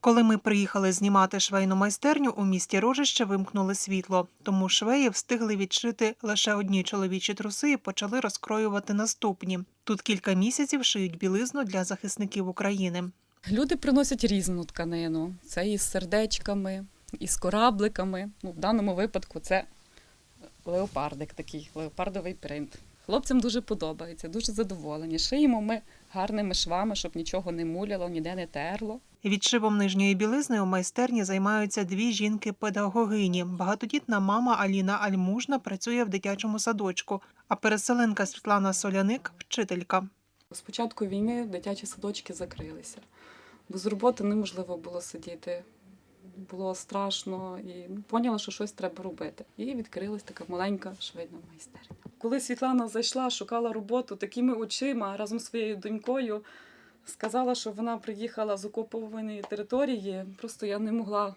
Коли ми приїхали знімати швейну майстерню, у місті Рожище вимкнули світло, тому швеї встигли відшити лише одні чоловічі труси і почали розкроювати наступні. Тут кілька місяців шиють білизну для захисників України. Люди приносять різну тканину. Це із сердечками, із корабликами. Ну, в даному випадку це леопардик такий, леопардовий принт. Хлопцям дуже подобається, дуже задоволені. Шиємо ми гарними швами, щоб нічого не муляло, ніде не терло. Відшивом нижньої білизни у майстерні займаються дві жінки-педагогині. Багатодітна мама Аліна Альмужна працює в дитячому садочку, а переселенка Світлана Соляник вчителька. З початку війни дитячі садочки закрилися. Без роботи неможливо було сидіти. Було страшно і поняла, що щось треба робити. І відкрилась така маленька швидна майстерня. Коли Світлана зайшла, шукала роботу такими очима разом з своєю донькою, сказала, що вона приїхала з окупованої території. Просто я не могла.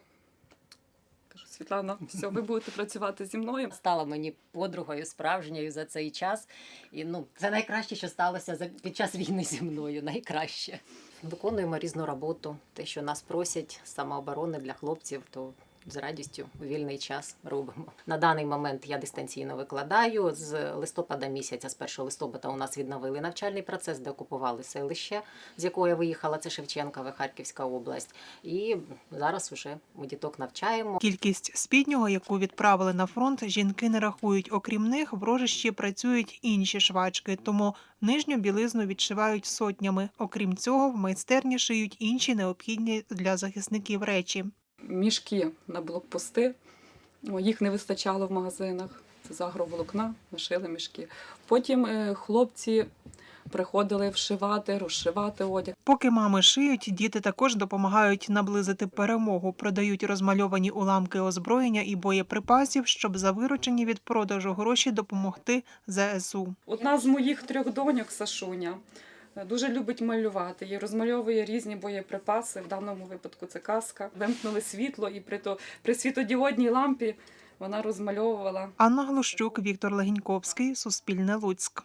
Світлана, все, ви будете працювати зі мною. стала мені подругою справжньою за цей час. І ну, це найкраще, що сталося за під час війни зі мною. Найкраще. Виконуємо різну роботу. Те, що нас просять самооборони для хлопців, то з радістю у вільний час робимо. На даний момент я дистанційно викладаю. З листопада місяця, з 1 листопада, у нас відновили навчальний процес, де окупували селище, з якого я виїхала. Це Шевченкове, Харківська область. І зараз вже ми діток навчаємо. Кількість спіднього, яку відправили на фронт, жінки не рахують. Окрім них, в рожищі працюють інші швачки, тому нижню білизну відшивають сотнями. Окрім цього, в майстерні шиють інші необхідні для захисників речі. Мішки на блокпости. Їх не вистачало в магазинах. Це з агроволокна, вишили мішки. Потім е, хлопці приходили вшивати, розшивати одяг. Поки мами шиють, діти також допомагають наблизити перемогу, продають розмальовані уламки озброєння і боєприпасів, щоб за виручені від продажу гроші допомогти ЗСУ. Одна з моїх трьох доньок, Сашуня, дуже любить малювати і розмальовує різні боєприпаси. В даному випадку це каска. Вимкнули світло, і при, то, при світодіодній лампі вона розмальовувала Анна Глущук, Віктор Легіньковський, Суспільне Луцьк.